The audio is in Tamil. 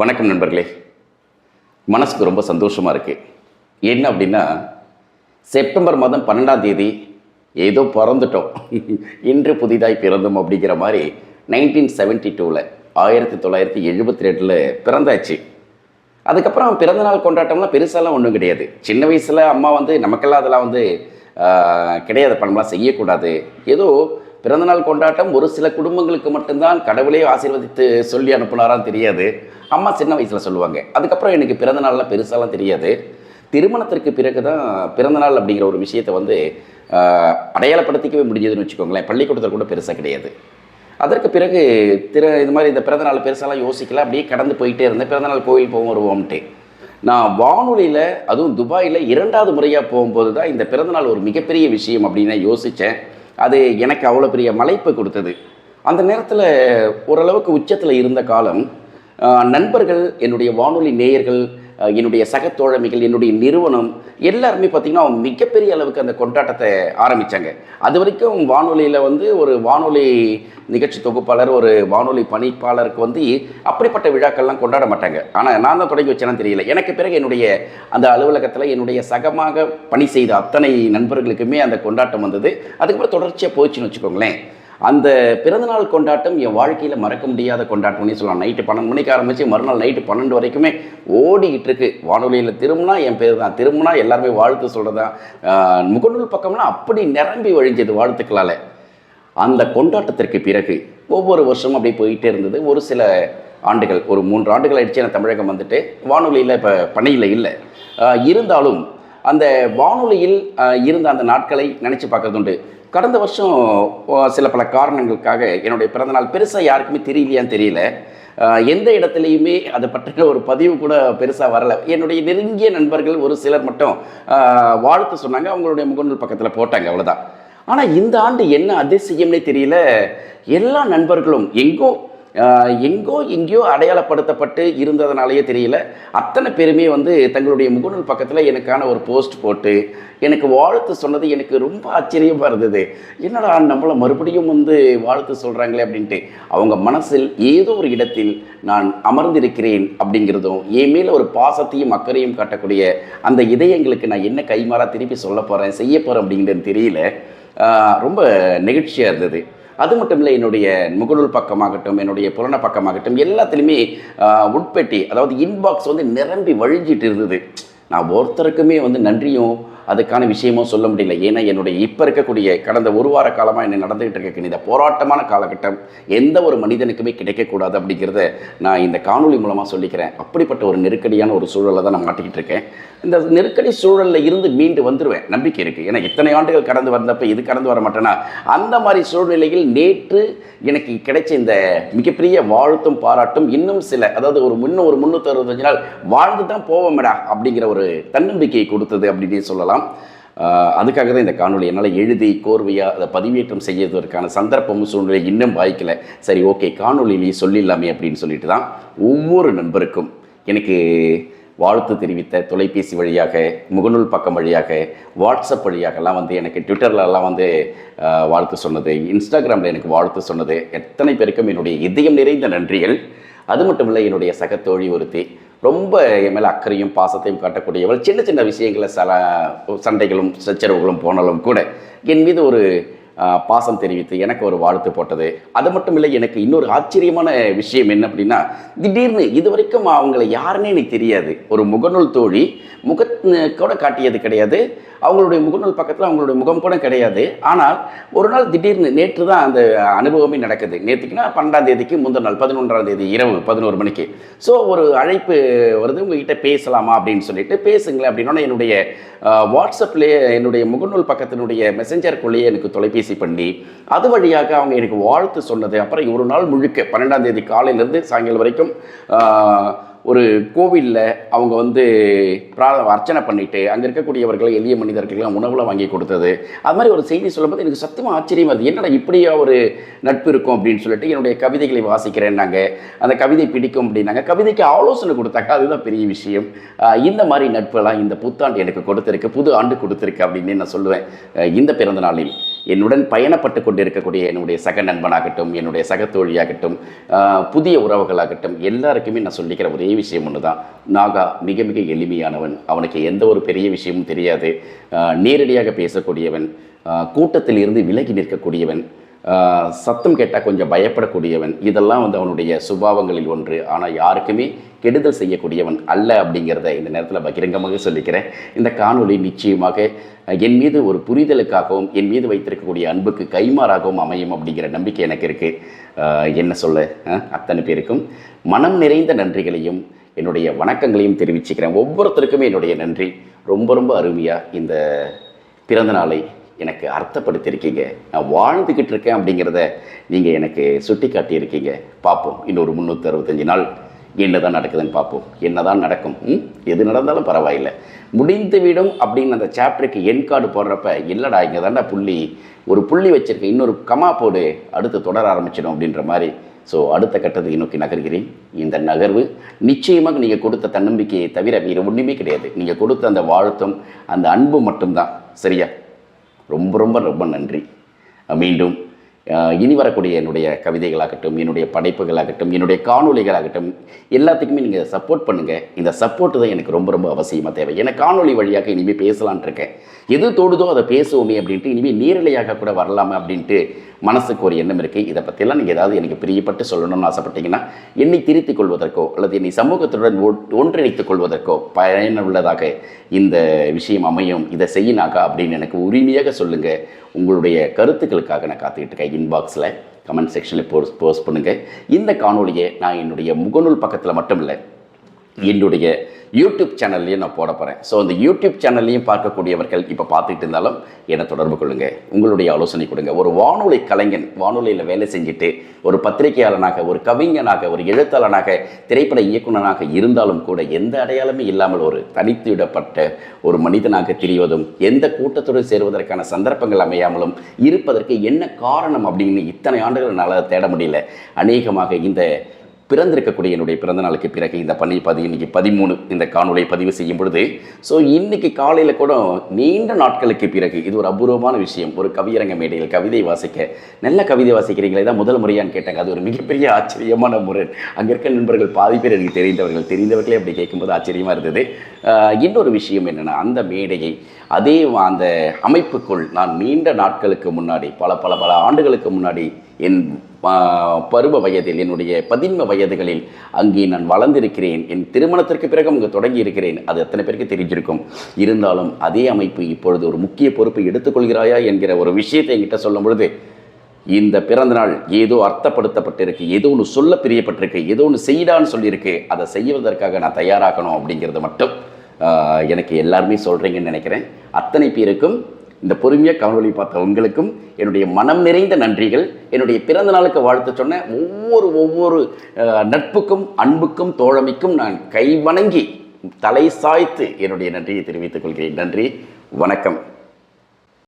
வணக்கம் நண்பர்களே. மனசுக்கு ரொம்ப சந்தோஷமாக இருக்குது என்ன அப்படின்னா செப்டம்பர் மாதம் பன்னெண்டாம் தேதி ஏதோ பிறந்துட்டோம். இன்று புதிதாய் பிறந்தோம் அப்படிங்கிற மாதிரி நைன்டீன் செவன்ட்டி டூவில் ஆயிரத்தி தொள்ளாயிரத்தி எழுபத்தி ரெண்டில் பிறந்தாச்சு. அதுக்கப்புறம் பிறந்தநாள் கொண்டாட்டம்லாம் பெருசாலாம் ஒன்றும் கிடையாது. சின்ன வயசில் அம்மா வந்து நமக்கெல்லாம் அதெல்லாம் வந்து கிடையாது பணம்லாம் செய்யக்கூடாது. ஏதோ பிறந்தநாள் கொண்டாட்டம் ஒரு சில குடும்பங்களுக்கு மட்டும்தான் கடவுளே ஆசீர்வதித்து சொல்லி அனுப்புனாராம் தெரியாது. அம்மா சின்ன வயசில் சொல்லுவாங்க. அதுக்கப்புறம் எனக்கு பிறந்தநாள்லாம் பெருசாலாம் தெரியாது. திருமணத்திற்கு பிறகு தான் பிறந்தநாள் அப்படிங்கிற ஒரு விஷயத்தை வந்து அடையாளப்படுத்திக்கவே முடிஞ்சதுன்னு வச்சுக்கோங்களேன். பள்ளிக்கூடத்தில் கூட பெருசாக கிடையாது. அதற்கு பிறகு திரு இது மாதிரி இந்த பிறந்தநாள் பெருசாலாம் யோசிக்கல. அப்படியே கடந்து போயிட்டே இருந்தேன். பிறந்தநாள் கோயில் போவோம் வருவோம்ட்டு நான் வானொலியில் அதுவும் துபாயில் இரண்டாவது முறையாக போகும்போது தான் இந்த பிறந்தநாள் ஒரு மிகப்பெரிய விஷயம் அப்படின்னு நான் யோசித்தேன் அது எனக்கு அவ்வளோ பெரிய மலைப்பு கொடுத்தது. அந்த நேரத்தில் ஓரளவுக்கு உச்சத்தில் இருந்த காலம் நண்பர்கள் என்னுடைய வானொலி நேயர்கள் என்னுடைய சக தோழமைகள் என்னுடைய நிறுவனம் எல்லாருமே பார்த்திங்கன்னா அவங்க மிகப்பெரிய அளவுக்கு அந்த கொண்டாட்டத்தை ஆரம்பித்தாங்க அது வரைக்கும் வானொலியில் வந்து ஒரு வானொலி நிகழ்ச்சி தொகுப்பாளர் ஒரு வானொலி பணிப்பாளருக்கு வந்து அப்படிப்பட்ட விழாக்கள்லாம் கொண்டாட மாட்டாங்க. ஆனால் நான் தான் தொடங்கி வச்சேன்னு தெரியல. எனக்கு பிறகு என்னுடைய அந்த அலுவலகத்தில் என்னுடைய சகமாக பணி செய்த அத்தனை நண்பர்களுக்குமே அந்த கொண்டாட்டம் வந்தது. அதுக்கப்புறம் தொடர்ச்சியாக போச்சுன்னு வச்சுக்கோங்களேன். அந்த பிறந்தநாள் கொண்டாட்டம் என் வாழ்க்கையில் மறக்க முடியாத கொண்டாட்டம்னே சொல்லலாம். நைட்டு பன்னெண்டு மணிக்கு ஆரம்பித்து மறுநாள் நைட்டு பன்னெண்டு வரைக்குமே ஓடிக்கிட்டு இருக்கு வானொலியில் திரும்பினா என் பேர் தான். திரும்பினா எல்லாருமே வாழ்த்து சொல்கிறதா முகநூல் பக்கம்லாம் அப்படி நிரம்பி வழிஞ்சது வாழ்த்துக்களால். அந்த கொண்டாட்டத்திற்கு பிறகு ஒவ்வொரு வருஷமும் அப்படி போயிட்டே இருந்தது. ஒரு சில ஆண்டுகள் ஒரு மூன்று ஆண்டுகள் ஆயிடுச்சு நான் தமிழகம் வந்துட்டு. வானொலியில் இப்போ பணியில் இல்லை. இருந்தாலும் அந்த வானொலியில் இருந்த அந்த நாட்களை நினச்சி பார்க்கறதுண்டு. கடந்த வருஷம் சில பல காரணங்களுக்காக என்னுடைய பிறந்தநாள் பெருசாக யாருக்குமே தெரியலையான்னு தெரியல. எந்த இடத்துலையுமே அதை பற்றின ஒரு பதிவு கூட பெருசாக வரல. என்னுடைய நெருங்கிய நண்பர்கள் ஒரு சிலர் மட்டும் வாழ்த்து சொன்னாங்க. அவங்களுடைய முகநூல் பக்கத்தில் போட்டாங்க அவ்வளோதான் ஆனால் இந்த ஆண்டு என்ன அதிசயம்னே தெரியல. எல்லா நண்பர்களும் எங்கோ எங்கோ எங்கேயோ அடையாளப்படுத்தப்பட்டு இருந்ததுனாலேயே தெரியல. அத்தனை பேருமே வந்து தங்களுடைய முகநூல் பக்கத்தில் எனக்கான ஒரு போஸ்ட் போட்டு எனக்கு வாழ்த்து சொன்னது எனக்கு ரொம்ப ஆச்சரியமாக இருந்தது. என்னடா நம்மளை மறுபடியும் வந்து வாழ்த்து சொல்கிறாங்களே அப்படின்ட்டு அவங்க மனசில் ஏதோ ஒரு இடத்தில் நான் அமர்ந்திருக்கிறேன் அப்படிங்கிறதும் என் மேலே ஒரு பாசத்தையும் அக்கறையும் காட்டக்கூடிய அந்த இதயங்களுக்கு நான் என்ன கைமாறா திருப்பி சொல்ல போகிறேன் செய்ய போகிறேன் அப்படிங்கிறது தெரியல. ரொம்ப நெகிழ்ச்சியாக இருந்தது. அது மட்டும் இல்லை என்னுடைய முகநூல் பக்கமாகட்டும் என்னுடைய புலன பக்கமாகட்டும் எல்லாத்துலேயுமே உட்பெட்டி அதாவது இன்பாக்ஸ் வந்து நிரம்பி வழிஞ்சிட்டு இருந்தது. நான் ஒருத்தருக்குமே வந்து நன்றியும் அதுக்கான விஷயமும் சொல்ல முடியல. ஏன்னா என்னுடைய இப்போ இருக்கக்கூடிய கடந்த ஒரு வார காலமாக என்ன நடந்துகிட்டு இருக்க இந்த போராட்டமான காலகட்டம் எந்த ஒரு மனிதனுக்குமே கிடைக்கக்கூடாது அப்படிங்கிறத நான் இந்த காணொளி மூலமாக சொல்லிக்கிறேன். அப்படிப்பட்ட ஒரு நெருக்கடியான ஒரு சூழலை தான் நான் மாட்டிக்கிட்டு இருக்கேன். இந்த நெருக்கடி சூழலில் இருந்து மீண்டு வந்துடுவேன் நம்பிக்கை இருக்குது ஏன்னா இத்தனை ஆண்டுகள் கடந்து வந்தப்போ இது கடந்து வர மாட்டேன்னா அந்த மாதிரி சூழ்நிலையில் நேற்று எனக்கு கிடைச்ச இந்த மிகப்பெரிய வாழ்த்தும் பாராட்டும் இன்னும் சில அதாவது ஒரு முன்னூறு ஒரு முந்நூற்றி அறுபத்தஞ்சு நாள் வாழ்ந்து தான் போவோம்டா அப்படிங்கிற ஒரு தன்னம்பிக்கையை கொடுத்தது அப்படின்னு சொல்லலாம். சொல்லலாம் அதுக்காக தான் இந்த காணொலி என்னால் எழுதி கோர்வையாக அதை பதிவேற்றம் செய்யறதற்கான சந்தர்ப்பமும் சூழ்நிலை இன்னும் வாய்க்கல. சரி ஓகே காணொலியிலேயே சொல்லிடலாமே அப்படின்னு சொல்லிட்டு தான் ஒவ்வொரு நண்பருக்கும் எனக்கு வாழ்த்து தெரிவித்த தொலைபேசி வழியாக முகநூல் பக்கம் வழியாக வாட்ஸ்அப் வழியாகலாம் வந்து எனக்கு ட்விட்டர்லலாம் வந்து வாழ்த்து சொன்னது இன்ஸ்டாகிராமில் எனக்கு வாழ்த்து சொன்னது எத்தனை பேருக்கும் என்னுடைய இதயம் நிறைந்த நன்றிகள். அது மட்டும் இல்லை என்னுடைய சகத்தோழி ஒருத்தி ரொம்ப என் மேலே அக்கறையும் பாசத்தையும் காட்டக்கூடியவள். சின்ன சின்ன விஷயங்களை சல சண்டைகளும் சச்சரவுகளும் போனாலும் கூட என் மீது ஒரு பாசம் தெரிவித்து எனக்கு ஒரு வாழ்த்து போட்டது. அது மட்டும் இல்லை எனக்கு இன்னொரு ஆச்சரியமான விஷயம் என்ன அப்படின்னா திடீர்னு இது வரைக்கும் அவங்கள யாருன்னே எனக்கு தெரியாது. ஒரு முகநூல் தோழி முக கூட காட்டியது கிடையாது. அவங்களுடைய முகநூல் பக்கத்தில் அவங்களுடைய முகம் கூட கிடையாது. ஆனால் ஒரு நாள் திடீர்னு நேற்று தான் அந்த அனுபவமே நடக்குது. நேற்றுக்குன்னா பன்னெண்டாம் தேதிக்கு முந்தின நாள் பதினொன்றாம் தேதி இரவு பதினோரு மணிக்கு. ஸோ ஒரு அழைப்பு வருது உங்ககிட்ட பேசலாமா? அப்படின்னு சொல்லிட்டு பேசுங்களேன் அப்படின்னா என்னுடைய வாட்ஸ்அப்லேயே என்னுடைய முகநூல் பக்கத்தினுடைய மெசஞ்சருக்குள்ளேயே எனக்கு தொலைபேசி பண்ணி அது வழியாக அவங்க எனக்கு வாழ்த்து சொன்னது. அப்புறம் ஒரு நாள் முழுக்க பன்னெண்டாம் தேதி காலையிலேருந்து சாயங்காலம் வரைக்கும் ஒரு கோவிலில் அவங்க வந்து பிரா அர்ச்சனை பண்ணிட்டு அங்கே இருக்கக்கூடியவர்கள் எளிய மனிதர்களுக்கெல்லாம் உணவுலாம் வாங்கி கொடுத்தது. அது மாதிரி ஒரு செய்தி சொல்லும்போது எனக்கு சத்தமாக ஆச்சரியம். அது என்னடா இப்படியா ஒரு நட்பு இருக்கும் அப்படின்னு சொல்லிட்டு என்னுடைய கவிதைகளை வாசிக்கிறேன்னாங்க. அந்த கவிதை பிடிக்கும் அப்படின்னாங்க. கவிதைக்கு ஆலோசனை கொடுத்தாங்க அதுதான் பெரிய விஷயம். இந்த மாதிரி நட்பெல்லாம் இந்த புத்தாண்டு எனக்கு கொடுத்துருக்கு புது ஆண்டு கொடுத்துருக்கு அப்படின்னு நான் சொல்லுவேன். இந்த பிறந்த நாளில் என்னுடன் பயணப்பட்டு கொண்டிருக்கக்கூடிய என்னுடைய சக நண்பனாகட்டும் என்னுடைய சக தோழியாகட்டும் புதிய உறவுகளாகட்டும் எல்லாருக்குமே நான் சொல்லிக்கிற ஒரே விஷயம் ஒன்று தான் நாக மிக மிக எளிமையானவன். அவனுக்கு எந்த ஒரு பெரிய விஷயமும் தெரியாது. நேரடியாக பேசக்கூடியவன். கூட்டத்தில் இருந்து விலகி நிற்கக்கூடியவன். சத்தம் கேட்டால் கொஞ்சம் பயப்படக்கூடியவன். இதெல்லாம் வந்து அவனுடைய சுபாவங்களில் ஒன்று. ஆனால் யாருக்குமே கெடுதல் செய்யக்கூடியவன் அல்ல அப்படிங்கிறத இந்த நேரத்தில் பகிரங்கமாக சொல்லிக்கிறேன். இந்த காணொளி நிச்சயமாக என் மீது ஒரு புரிதலுக்காகவும் என் மீது வைத்திருக்கக்கூடிய அன்புக்கு கைமாறாகவும் அமையும் அப்படிங்கிற நம்பிக்கை எனக்கு இருக்குது என்ன சொல்ல அத்தனை பேருக்கும் மனம் நிறைந்த நன்றிகளையும் என்னுடைய வணக்கங்களையும் தெரிவிச்சுக்கிறேன். ஒவ்வொருத்தருக்குமே என்னுடைய நன்றி. ரொம்ப ரொம்ப அருமையாக இந்த பிறந்த நாளை எனக்கு அர்த்தப்படுத்தியிருக்கீங்க. நான் வாழ்ந்துக்கிட்டு இருக்கேன் அப்படிங்கிறத நீங்கள் எனக்கு சுட்டி காட்டியிருக்கீங்க பார்ப்போம். இன்னொரு முந்நூற்றி அறுபத்தஞ்சு நாள் என்ன தான் நடக்குதுன்னு பார்ப்போம். என்ன தான் நடக்கும்? ம்? எது நடந்தாலும் பரவாயில்லை. முடிந்துவிடும் அப்படின்னு அந்த சாப்டருக்கு என் கார்டு போடுறப்ப இல்லைடா இங்கே தாண்டா புள்ளி. ஒரு புள்ளி வச்சுருக்கேன் இன்னொரு கமா போடு அடுத்து தொடர ஆரம்பிச்சிடும் அப்படின்ற மாதிரி ஸோ அடுத்த கட்டத்தை நோக்கி நகர்கிறேன். இந்த நகர்வு நிச்சயமாக நீங்கள் கொடுத்த தன்னம்பிக்கையை தவிர வேறு ஒன்றுமே கிடையாது. நீங்கள் கொடுத்த அந்த வாழ்த்தும் அந்த அன்பு மட்டும்தான். சரியா? ரொம்ப ரொம்ப ரொம்ப நன்றி. மீண்டும் இனி வரக்கூடிய என்னுடைய கவிதைகளாகட்டும் என்னுடைய படைப்புகளாகட்டும் என்னுடைய காணொளிகளாகட்டும் எல்லாத்துக்குமே நீங்கள் சப்போர்ட் பண்ணுங்கள் இந்த சப்போர்ட் தான் எனக்கு ரொம்ப ரொம்ப அவசியமாக தேவை. ஏன்னா காணொளி வழியாக இனிமேல் பேசலான்ட்டு இருக்கேன். எது தோடுதோ அதை பேசுவோமே அப்படின்ட்டு இனிமேல் நேரலையாக கூட வரலாமா அப்படின்ட்டு மனசுக்கு ஒரு எண்ணம் இருக்குது இதை பற்றிலாம் நீங்கள் ஏதாவது எனக்கு பிரியப்பட்டு சொல்லணும்னு ஆசைப்பட்டீங்கன்னா என்னை திருத்திக் கொள்வதற்கோ அல்லது என்னை சமூகத்துடன் ஒன்றிணைத்துக் கொள்வதற்கோ பயனுள்ளதாக இந்த விஷயம் அமையும். இதை செய்யினாக்கா அப்படின்னு எனக்கு உரிமையாக சொல்லுங்கள் உங்களுடைய கருத்துக்களுக்காக நான் காத்துக்கிட்டு இருக்கேன். இன்பாக்ஸில் கமெண்ட் செக்ஷனில் போஸ்ட் போஸ்ட் பண்ணுங்கள் இந்த காணொளியை நான் என்னுடைய முகநூல் பக்கத்தில் மட்டும் இல்லை என்னுடைய யூடியூப் சேனல்லையும் நான் போட போகிறேன் ஸோ அந்த யூடியூப் சேனல்லையும் பார்க்கக்கூடியவர்கள் இப்போ பார்த்துக்கிட்டு இருந்தாலும் என்னை தொடர்பு கொள்ளுங்கள் உங்களுடைய ஆலோசனை கொடுங்க. ஒரு வானொலி கலைஞன் வானொலியில் வேலை செஞ்சுட்டு ஒரு பத்திரிகையாளனாக ஒரு கவிஞனாக ஒரு எழுத்தாளனாக திரைப்பட இயக்குனராக இருந்தாலும் கூட எந்த அடையாளமே இல்லாமல் ஒரு தனித்துவிடப்பட்ட ஒரு மனிதனாக திரிவதும் எந்த கூட்டத்துடன் சேருவதற்கான சந்தர்ப்பங்கள் அமையாமலும் இருப்பதற்கு என்ன காரணம் அப்படின்னு இத்தனை ஆண்டுகள் என்னால் தேட முடியல. அநேகமாக இந்த பிறந்திருக்கக்கூடிய என்னுடைய பிறந்த நாளுக்கு பிறகு இந்த பண்ணி பதிவு இன்றைக்கி பதிமூணு இந்த காணொலியை பதிவு செய்யும் பொழுது ஸோ இன்றைக்கி காலையில் கூட நீண்ட நாட்களுக்கு பிறகு இது ஒரு அபூர்வமான விஷயம் ஒரு கவியரங்க மேடையில் கவிதை வாசிக்க. நல்ல கவிதை வாசிக்கிறீங்களே தான் முதல் முறையான்னு கேட்டாங்க. அது ஒரு மிகப்பெரிய ஆச்சரியமான முறை. அங்கே இருக்க நண்பர்கள் பாதி பேர் எனக்கு தெரிந்தவர்கள் தெரிந்தவர்களே அப்படி கேட்கும்போது ஆச்சரியமாக இருந்தது. இன்னொரு விஷயம் என்னென்னா அந்த மேடையை அதே அந்த அமைப்புக்குள் நான் நீண்ட நாட்களுக்கு முன்னாடி பல பல பல ஆண்டுகளுக்கு முன்னாடி என் பருவ வயதில் என்னுடைய பதின்ம வயதுகளில் அங்கே நான் வளர்ந்திருக்கிறேன். என் திருமணத்திற்கு பிறகு அங்கே தொடங்கி இருக்கிறேன் அது எத்தனை பேருக்கு தெரிஞ்சிருக்கும்? இருந்தாலும் அதே அமைப்பு இப்பொழுது ஒரு முக்கிய பொறுப்பை எடுத்துக்கொள்கிறாயா என்கிற ஒரு விஷயத்தை என்கிட்ட சொல்லும் பொழுது இந்த பிறந்த நாள் ஏதோ அர்த்தப்படுத்தப்பட்டிருக்கு ஏதோ ஒன்று சொல்ல பிரியப்பட்டிருக்கு ஏதோ ஒன்று செய்யடான்னு சொல்லியிருக்கு. அதை செய்வதற்காக நான் தயாராகணும் அப்படிங்கிறது மட்டும் எனக்கு எல்லாருமே சொல்கிறீங்கன்னு நினைக்கிறேன். அத்தனை பேருக்கும் இந்த பொறுமையாக காணொலி பார்த்த உங்களுக்கும் என்னுடைய மனம் நிறைந்த நன்றிகள். என்னுடைய பிறந்த நாளுக்கு வாழ்த்து சொன்ன ஒவ்வொரு ஒவ்வொரு நட்புக்கும் அன்புக்கும் தோழமைக்கும் நான் கை வணங்கி தலை சாய்த்து என்னுடைய நன்றியை தெரிவித்துக் கொள்கிறேன். நன்றி வணக்கம்.